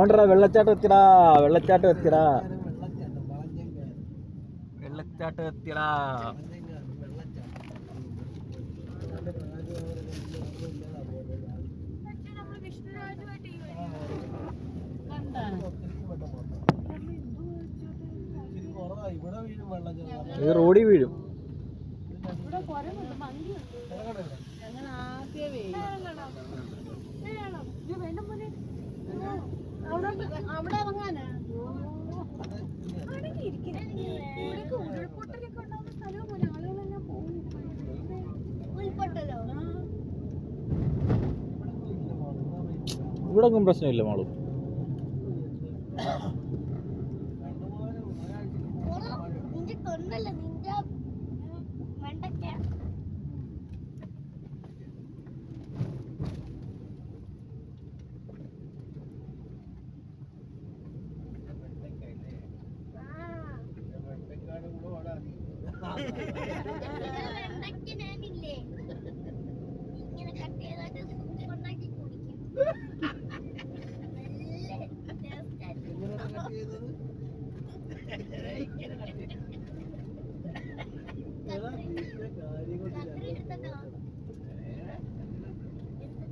തോണ്ടടാ വെള്ളച്ചാട്ടം എത്തിടാ വെള്ളച്ചാട്ടം എത്തിടാ വെള്ളച്ചാട്ടം എത്തിടാ ഇത് റോഡിൽ വീഴും. അവിടെ ഇറങ്ങാനാ ഇവിടെ ഒന്നും പ്രശ്നമില്ല മാളു. നിന്റെ നിന്റെ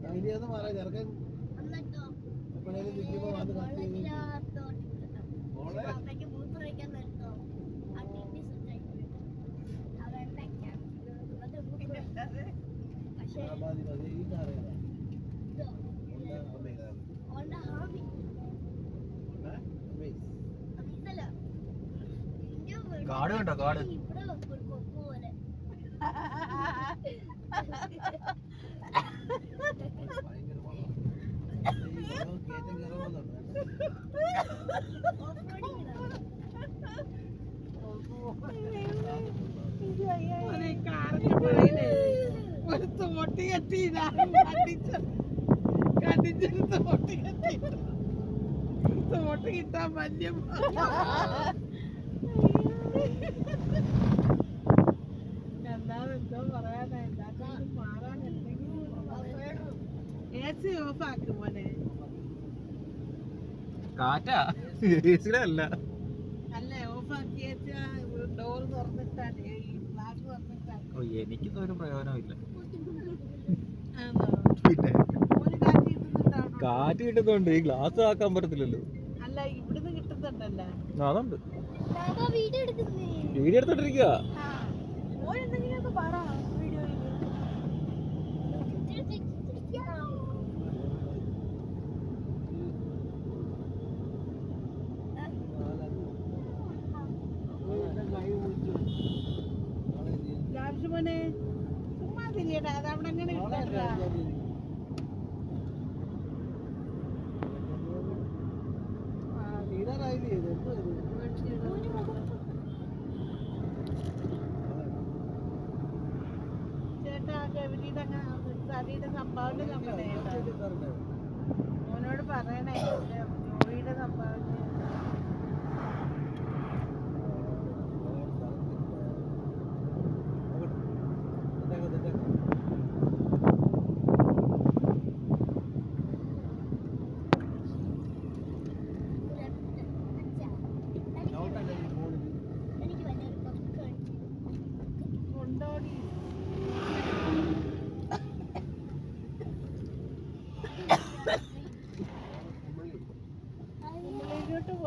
അതിനെയൊന്ന് പറയാം ചെറുക്കൻ ഈ ഹാബി അതല്ല കാട്? കണ്ടോ, കാട്? ഇവിടെ തോട്ടി കെട്ടിയില്ല. കണ്ടിച്ച കണ്ടിച്ചൊരു തോട്ടി കെട്ടിയില്ല തോട്ടി കിട്ടാൻ വലിയ എന്താണ് എന്തോ പറയാനാ? എല്ലാത്തിനും മാറാൻ എന്തെങ്കിലും എ സി ഓഫ് ആക്കും കാറ്റാ? അല്ല അല്ല ഡോർ തുറന്നിട്ടാണ് ഈ തുറന്നിട്ടാണ് ഓ എനിക്കിത് ഒരു പ്രയോജനമില്ല കാറ്റ് കിട്ടുന്നുണ്ട് ഈ ഗ്ലാസ് ആക്കാൻ പറ്റത്തില്ലല്ലോ. അല്ല ഇവിടുന്ന് കിട്ടുന്നുണ്ടല്ലോ? ആ, അതുണ്ട്. വീഡിയോ എടുക്കുന്നേ. വീഡിയോ എടുത്തോണ്ടിരിക്കുക സതിയുടെ സംഭാവന എടുക്കാറുണ്ട്. മോനോട് പറയണേ ജോയിയുടെ സംഭാവന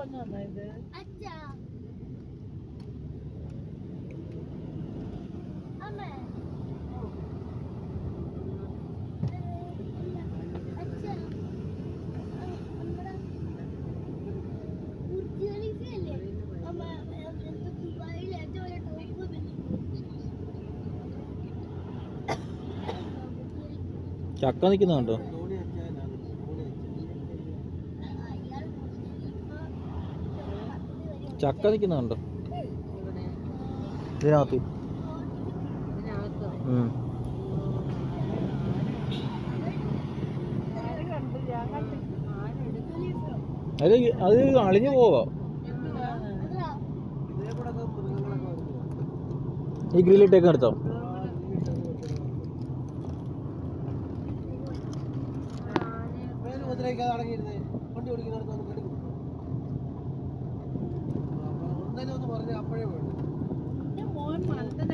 വലിയ ടോപ്പ് ചക്ക നിൽക്കുന്നുണ്ടോ ചക്ക നിൽക്കുന്നുണ്ടോ ഇതിനകത്ത്. അത് അത് അളിഞ്ഞു പോവാ. ഈ ഗ്രില്ലിട്ടേക്ക് എടുത്തോ. അടങ്ങിയിരുന്നേ. വണ്ടി ഓടിക്കുന്നിടത്ത് എന്ന് പറഞ്ഞ് അപ്പോഴേ വേണ്ടു മോൻ വളർത്തത്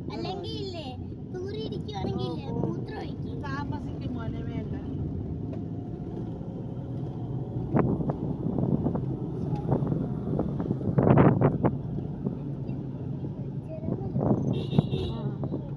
嗯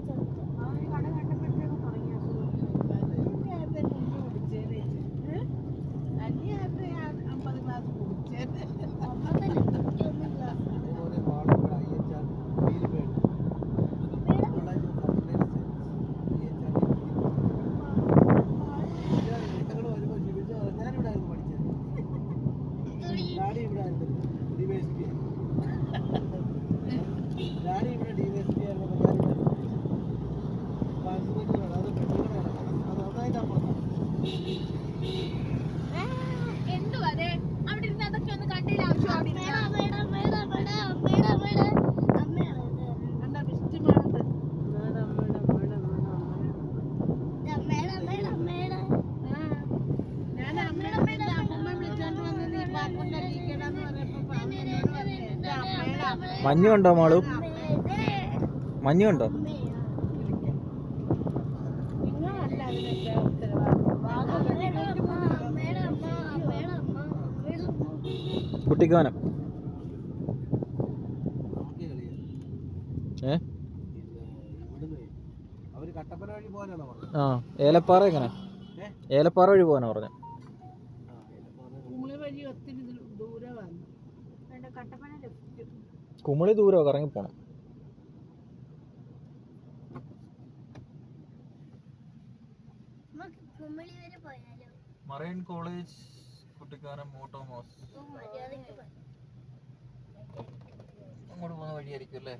മഞ്ഞ് കണ്ടോ മാളു? മഞ്ഞ് കണ്ടോ കുട്ടിക്കാനം ഏ? ആ ഏലപ്പാറ എങ്ങനെ? ഏലപ്പാറ വഴി പോകാനാ പറഞ്ഞത് കുമിളി ദൂരമൊക്കെ ഇറങ്ങി പോണം. മറൈൻ കോളേജ് കുട്ടിക്കാരൻ മോട്ടോം ഹൗസ് അങ്ങോട്ട് പോകുന്ന വഴിയായിരിക്കും അല്ലേ?